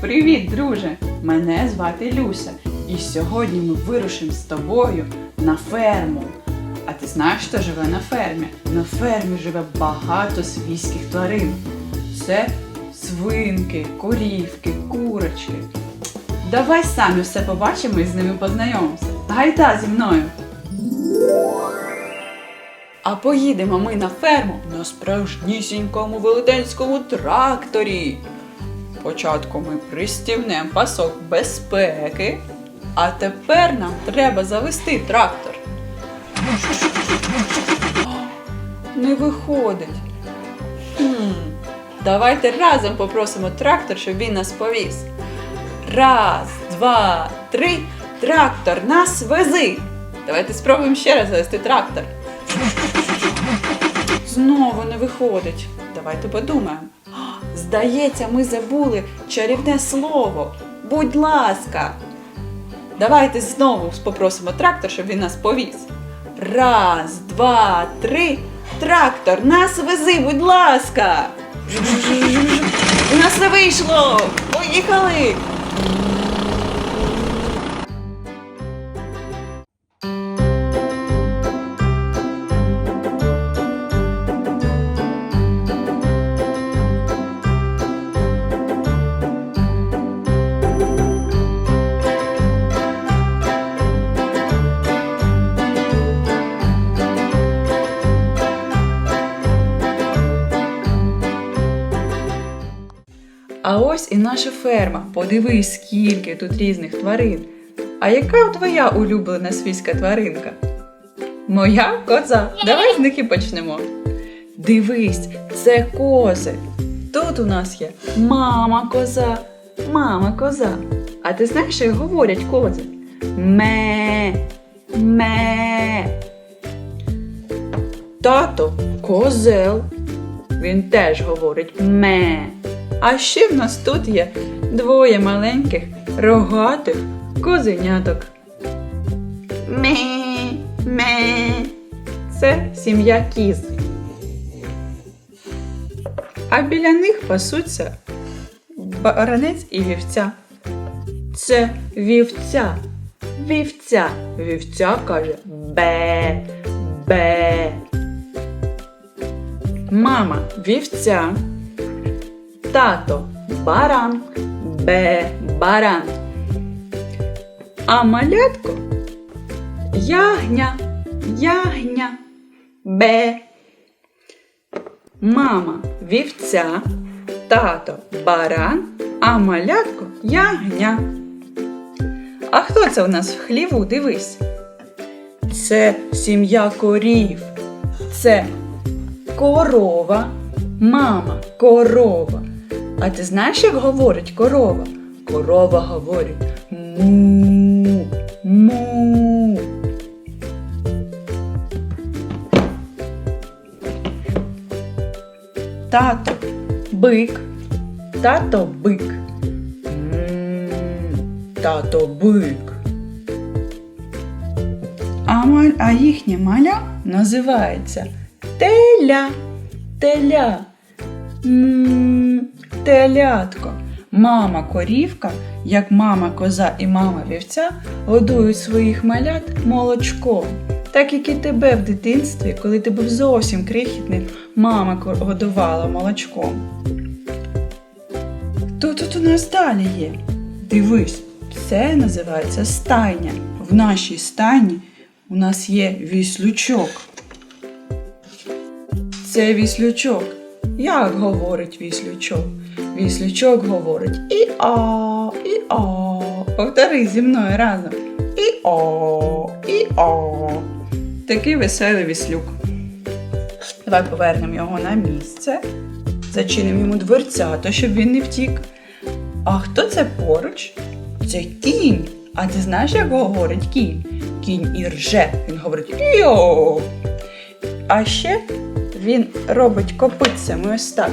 Привіт, друже! Мене звати Люся. І сьогодні ми вирушимо з тобою на ферму. А ти знаєш, хто живе на фермі? На фермі живе багато свійських тварин. Це свинки, корівки, курочки. Давай самі все побачимо і з ними познайомимося. Гайда зі мною! А поїдемо ми на ферму на справжнісінькому велетенському тракторі. Спочатку ми пристібнемо пасок безпеки, а тепер нам треба завести трактор. Не виходить. Хм. Давайте разом попросимо трактор, щоб він нас повіз. Раз, два, три. Трактор, нас вези. Давайте спробуємо ще раз завести трактор. Знову не виходить. Давайте подумаємо. Здається, ми забули чарівне слово. Будь ласка. Давайте знову попросимо трактор, щоб він нас повіз. Раз, два, три. Трактор, нас вези, будь ласка. У нас не вийшло. Поїхали. А ось і наша ферма. Подивись, скільки тут різних тварин. А яка твоя улюблена свійська тваринка? Моя коза. Давай з них і почнемо. Дивись, це кози. Тут у нас є мама коза, мама коза. А ти знаєш, як говорять кози? Ме, ме. Тато козел. Він теж говорить ме. А ще в нас тут є двоє маленьких рогатих козеняток. Ме, ме. Це сім'я кіз. А біля них пасуться баранець і вівця. Це вівця. Вівця. Вівця каже бе, бе. Мама вівця. Тато баран, бе баран. А малятко ягня, ягня, бе. Мама вівця, тато баран, а малятко ягня. А хто це у нас в хліву? Дивись. Це сім'я корів. Це корова, мама корова. А ти знаєш, як говорить корова? Корова говорить му, му. Тато бик, тато бик. М, Тато бик. А, маль, а їхнє маля називається теля, теля. М, Телятко. Мама корівка, як мама коза і мама вівця, годують своїх малят молочком. Так як і тебе в дитинстві, коли ти був зовсім крихітним, мама годувала молочком. Хто тут у нас далі є? Дивись, це називається стайня. В нашій стайні у нас є віслючок. Це віслючок. Як говорить віслючок? Віслючок говорить і-а, і-а. Повтори зі мною разом. І-о, і-о. Такий веселий віслюк. Давай повернемо його на місце. Зачинимо йому дверцята, щоб він не втік. А хто це поруч? Це кінь. А ти знаєш, як говорить кінь? Кінь і рже. Він говорить йо. А ще він робить копитцями ось так.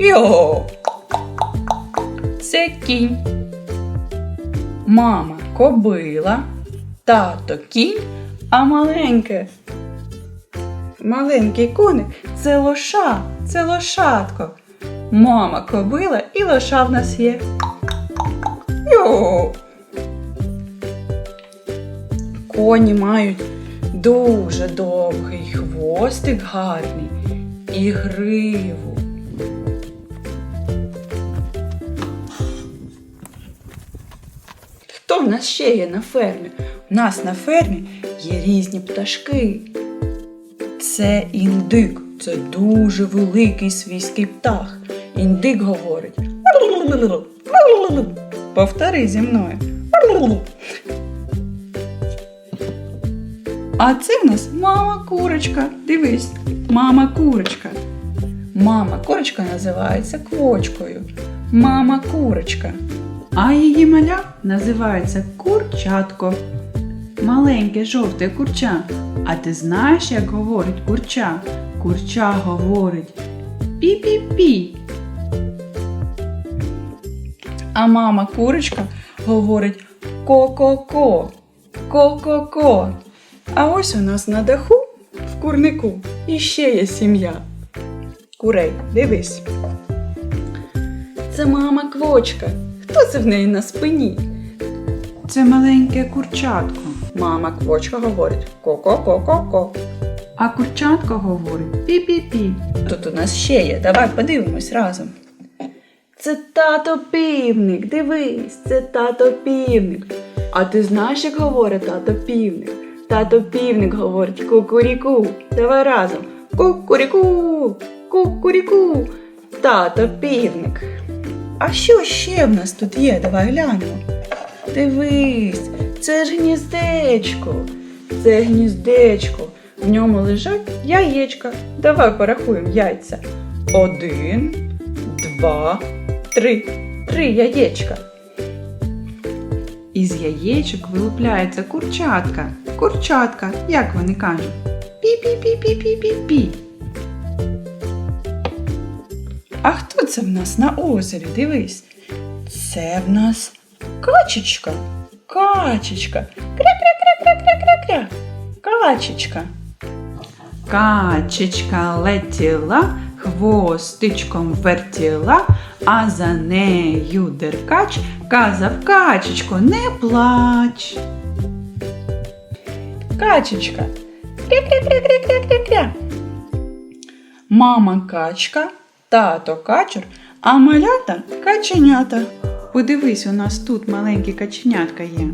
Йо. Це кінь. Мама кобила, тато кінь, а маленьке. Маленький коник це лоша, це лошадко. Мама кобила і лоша в нас є. Йо! Коні мають дуже довгий хвостик гарний і гриву. В нас ще є на фермі? У нас на фермі є різні пташки. Це індик, це дуже великий свійський птах. Індик говорить. Повтори зі мною. А це в нас мама курочка. Дивись, мама курочка. Мама курочка називається квочкою. Мама курочка. А її маля називається курчатко. Маленьке жовте курча. А ти знаєш, як говорить курча? Курча говорить пі-пі-пі. А мама курочка говорить ко-ко-ко. Ко-ко-ко. А ось у нас на даху в курнику іще є сім'я. Курей, дивись. Це мама квочка. Хто це в неї на спині? Це маленьке курчатко. Мама квочка говорить ко-ко-ко-ко-ко. А курчатко говорить пі-пі-пі. Тут у нас ще є. Давай подивимось разом. Це тато півник, дивись, це тато півник. А ти знаєш, як говорить тато півник? Тато півник говорить кукуріку. Давай разом. Кукуріку, кукуріку. Тато півник. А що ще в нас тут є? Давай глянемо. Дивись, це ж гніздечко. Це гніздечко. В ньому лежать яєчка. Давай порахуємо яйця. Один, два, три. Три яєчка. Із яєчок вилупляється курчатка. Курчатка, як вони кажуть? Пі-пі-пі-пі-пі-пі-пі. А хто це в нас на озері? Дивись. Це в нас качечка. Качечка. Кря-кря-кря-кря-кря-кря-кря. Качечка. Качечка летіла, хвостичком вертіла, а за нею деркач казав качечко, не плач. Качечка. Кря-кря-кря-кря-кря-кря. Мама качка, тато качур, а малята каченята. Подивись, у нас тут маленькі каченятка є.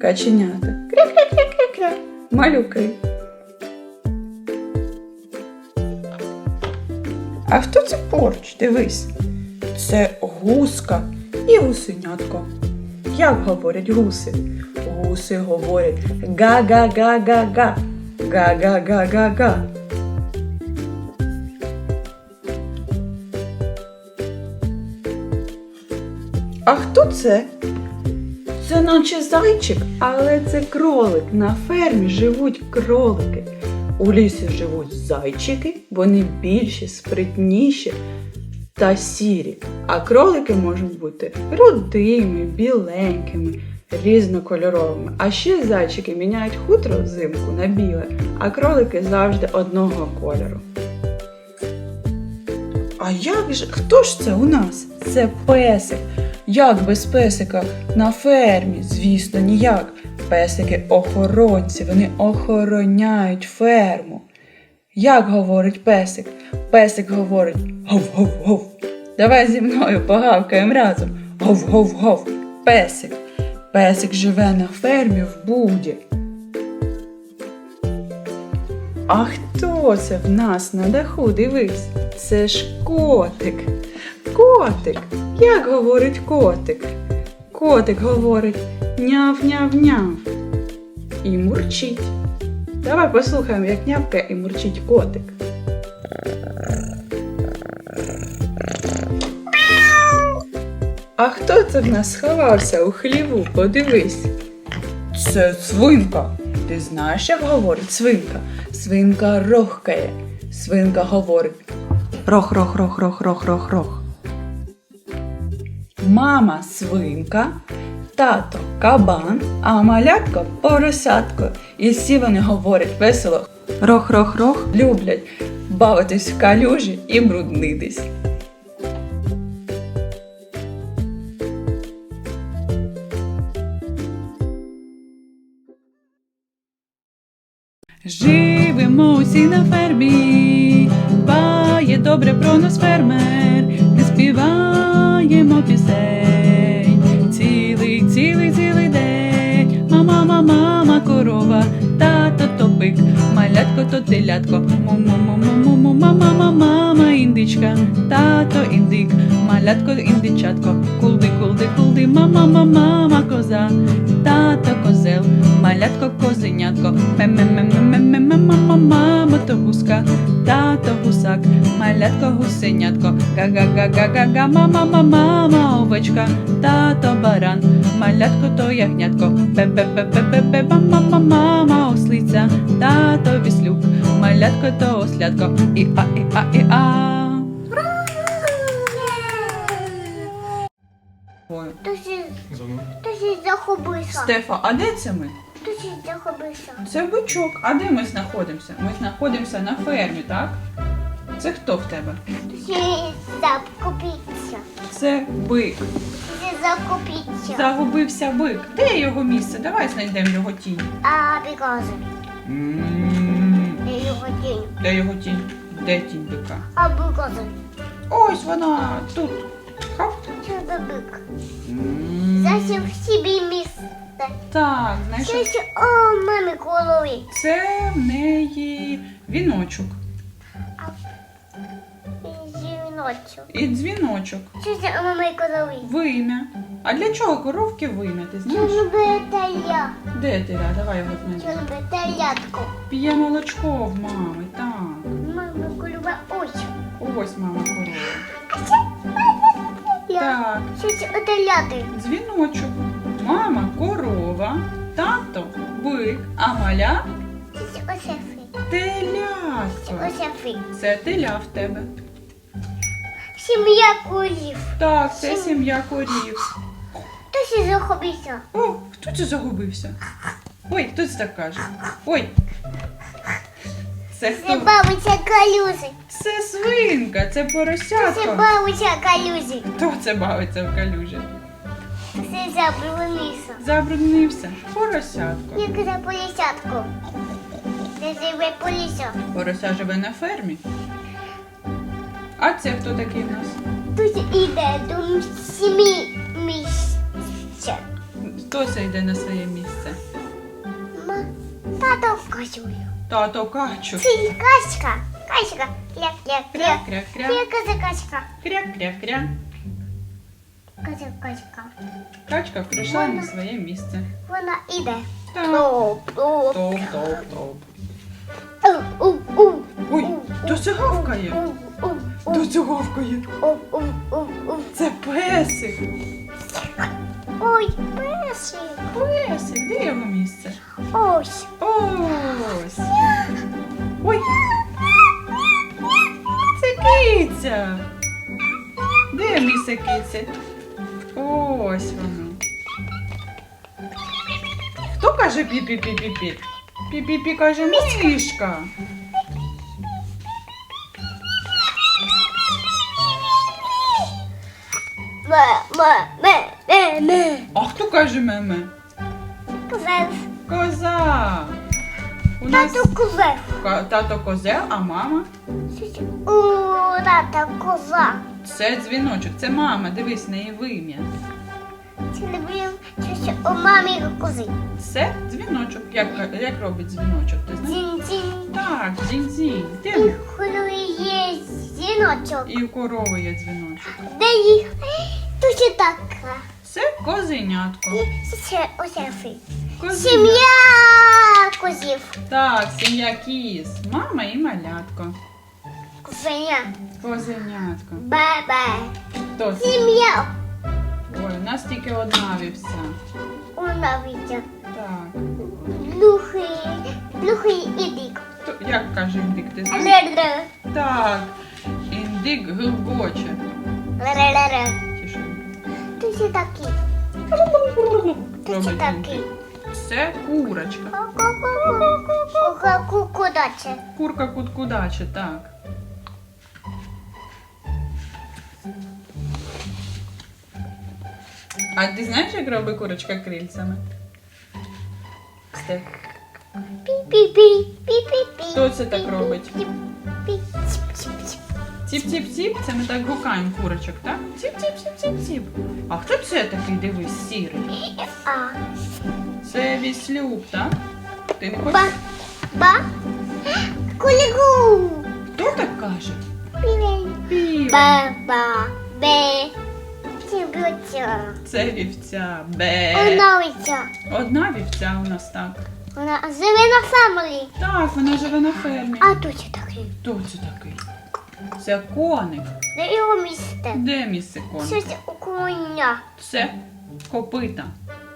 Каченята. Кря-кря-кря-кря-кря. Малюки. А хто це поруч? Дивись. Це гуска і гусенятко. Як говорять гуси? Гуси говорять га-га-га-га-га. Га-га-га-га-га. Хто це? Це наче зайчик, але це кролик. На фермі живуть кролики. У лісі живуть зайчики, вони більші, спритніші та сірі. А кролики можуть бути рудими, біленькими, різнокольоровими. А ще зайчики міняють хутро взимку на біле, а кролики завжди одного кольору. А як же, хто ж це у нас? Це песик. Як без песика на фермі? Звісно, ніяк. Песики охоронці, вони охороняють ферму. Як говорить песик? Песик говорить гов-гов-гов. Давай зі мною погавкаємо разом. Гов-гов-гов. Песик. Песик живе на фермі в буді. А хто це в нас на даху? Дивись, це ж котик. Котик. Як говорить котик? Котик говорить няв-няв-няв. І мурчить. Давай послухаємо, як нявкає і мурчить котик. А хто це в нас сховався у хліву? Подивись. Це свинка. Ти знаєш, як говорить свинка? Свинка рохкає. Свинка говорить Рох, рох, рох, рох, рох, рох, рох. Мама свинка, тато кабан, а малятко поросятко. І всі вони говорять весело. Рох-рох-рох люблять бавитись в калюжі і бруднитись. Живемо усі на фермі дбає добре про нас фермер, не співаємо пісень. Цілий, цілий, цілий день. Мама, мама, мама, корова, тато то бик, малятко то телятко, му-му-му-му-му, мама, мама, мама, індичка, тато індик, малятко індичатко, кулди, кулди, кулди, мама, мама, мама, коза, тато козел, малятко козенятко, мама, мама, то гуска, тато гусак, малятко гусенятко, га-га-га-га-га-га, мама, мама, мама, овечка, тато баран, малятко то ягнятко, бе-бе-бе-бе-бе, мама, мама, мама, ослиця, тато віслюк, малятко то ослятко, і а, і а, і а. Ти захопився. Стефа, а де це ми? Це бичок. А де ми знаходимося? Ми знаходимося на фермі, так? Це хто в тебе? Захопився. Це бик. Ти захопився. Загубився бик. Де його місце? Давай знайдемо його тінь. А бігази. Де його день. Де його тінь? Де тінь бика? А бігази. Ось вона тут. Хап. Що за бик? М, в собі місце. Так, ще о мамі голові. це в неї віночок і дзвіночок. Що ще у мамі голові? Вим'я. А для чого коровки вим'я? Ти знаєш? теля? Де ти? Ля? Давай його знайдемо. Любить? П'є молочко в мами, так. Мама голова очі. Ось мама корова. А ще. Так, Що ще у дзвіночок. Мама корова, тато бик, а маля Що ще у шефі? Що телятко. Це теля в тебе. Сім'я курів. Так, це сім'я корів. Хто ще захопився? О, хто це загубився? Ой, хто це так каже? Ой. Це Це хто? бабуся калюзи. Це свинка, це Це поросятко. бабуся калюзи. Хто це бавиться в калюжі? Це забруднився. Забруднився. Поросятко. Як за полісятку. Це живе поліся. Порося живе на фермі. А це хто такий в нас? Тут іде до сім'ї місця. Хто це йде на своє місце? Ма, тато качує. Тато качу. Це качка. Качка. Кря-кря-кря. Кря-кря-кря. Качка. Кря-кря-кря. Качка, качка. Прийшла на своє місце. Вона іде. Топ, топ. Топ, топ, топ. У, у, у. Ой, то це гавкає. То це гавкає. Це песик. Ой, песик. Песик, де його місце? Ось. Ось. Ой, це киця. Де місце киці? Ось воно. Хто каже пі-пі-пі-пі-пі? Пі-пі-пі каже мишка. Ме, ме, ме, ме, ме. А хто каже меме? Козел. Коза. У нас Тато козел. ка- тато козел, а мама У, тата коза. це дзвіночок. Це мама. Дивись, в неї вим'я. Чи не блін, що у мамі кози. Це дзвіночок. Як, як робить дзвіночок? Ти знаєш? Дзінь-дзінь. Так, дзінь-дзінь. І Де? коли є жіночок. І у корови є дзвіночок. Де їх? Тут ще така. Це козенятко. І ще осяфи. Козеня- Сім'я козів. Так, сім'я кіз. Мама і малятко. Козеня. Козенятко. Баба. Хто це? Сім'я. Ой, у нас тільки одна вівця. Унавиця. Так. Глухий. Глухий ідик. Хто, як каже індик, ти знаєш? Так. Індик. Чи що? Тут ще такі. Ще Робить такі. Це курочка. Ку-ку-ку-ку. Кудаче. Курка куткудаче, так. А ти знаєш, як робить курочка крильцями? Пі-пі-пі. Хто це так робить? Ціп-ціп-ціп. Ціп-ціп-ціп, це ми так гукаємо курочок, так? Ціп-ціп-ціп-ціп-ціп. А хто це такий, дивись, сірий? А. Це віслюк, так? Ти не хочеш? Ба. Кулігу. Хто так каже? Півень. Пів. Ба-ба. Бе. Це вівця. Бе. Оновиця. Одна вівця у нас так. Вона живе на фермері. Так, вона живе на фермі. А тут є такий. Хто це такий? Це коник. Де його місце? Де місце коника? Щось у коня. Це копита.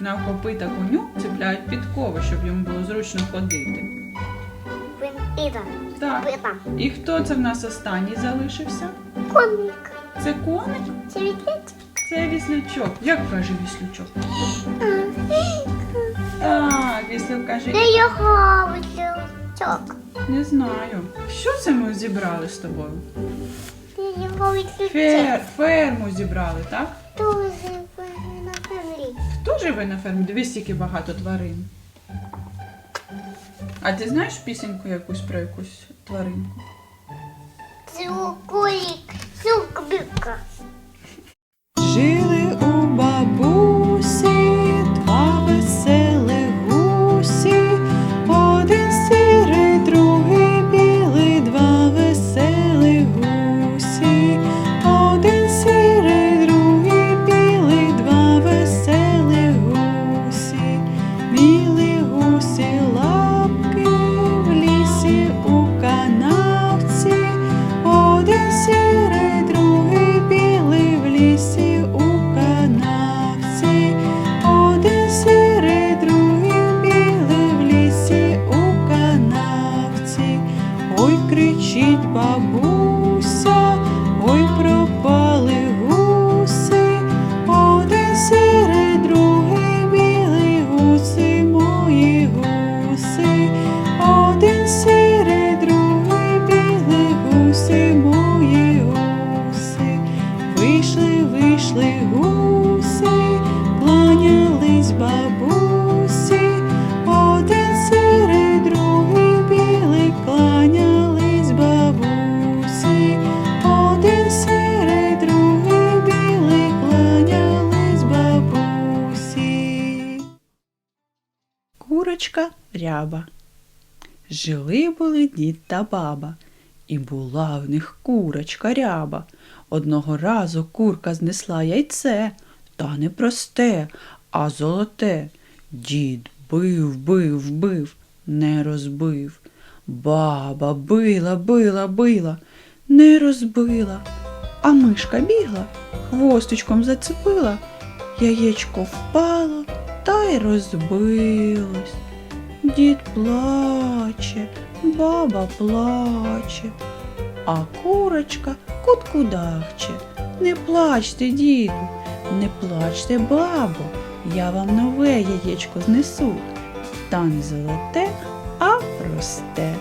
На копита коню цепляють підкови, щоб йому було зручно ходити. Так. І хто це в нас останній залишився? Коник. Це коник? Це відліт. Це віслючок. Як каже віслючок? Так, віслюк каже, Де його відліток? не знаю. Що це ми зібрали з тобою? Його відліток? Фер, ферму зібрали, так? Фермері? Хто живе на фермі? Дивись, скільки багато тварин. А ти знаєш пісеньку якусь про якусь тваринку? Цукулік. Цукбіка. Дід та баба, і була в них курочка ряба. Одного разу курка знесла яйце, та не просте, а золоте. Дід бив, бив, бив, не розбив. Баба била, била, била, не розбила. А мишка бігла, хвостичком зацепила, яєчко впало та й розбилось. Дід плаче, баба плаче, а курочка куткудахче. Не плачте, діду, не плачте, бабо, я вам нове яєчко знесу. Та не золоте, а просте.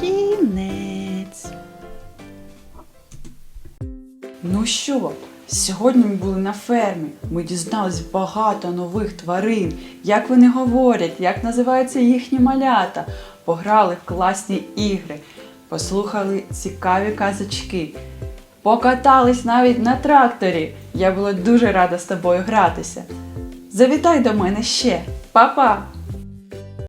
Кінець. Ну що, сьогодні ми були на фермі. Ми дізнались багато нових тварин, як вони говорять, як називаються їхні малята. Пограли в класні ігри, послухали цікаві казочки, покатались навіть на тракторі. Я була дуже рада з тобою гратися. Завітай до мене ще. Па-па!